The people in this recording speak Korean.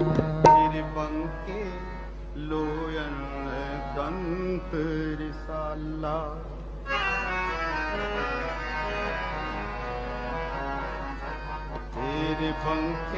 ਤੇਰੇ ਬੰਕੇ ਲੋਇਨ ਦੰਤ ਰਿਸਾਲਾ ਤੇਰੇ ਬੰਕੇ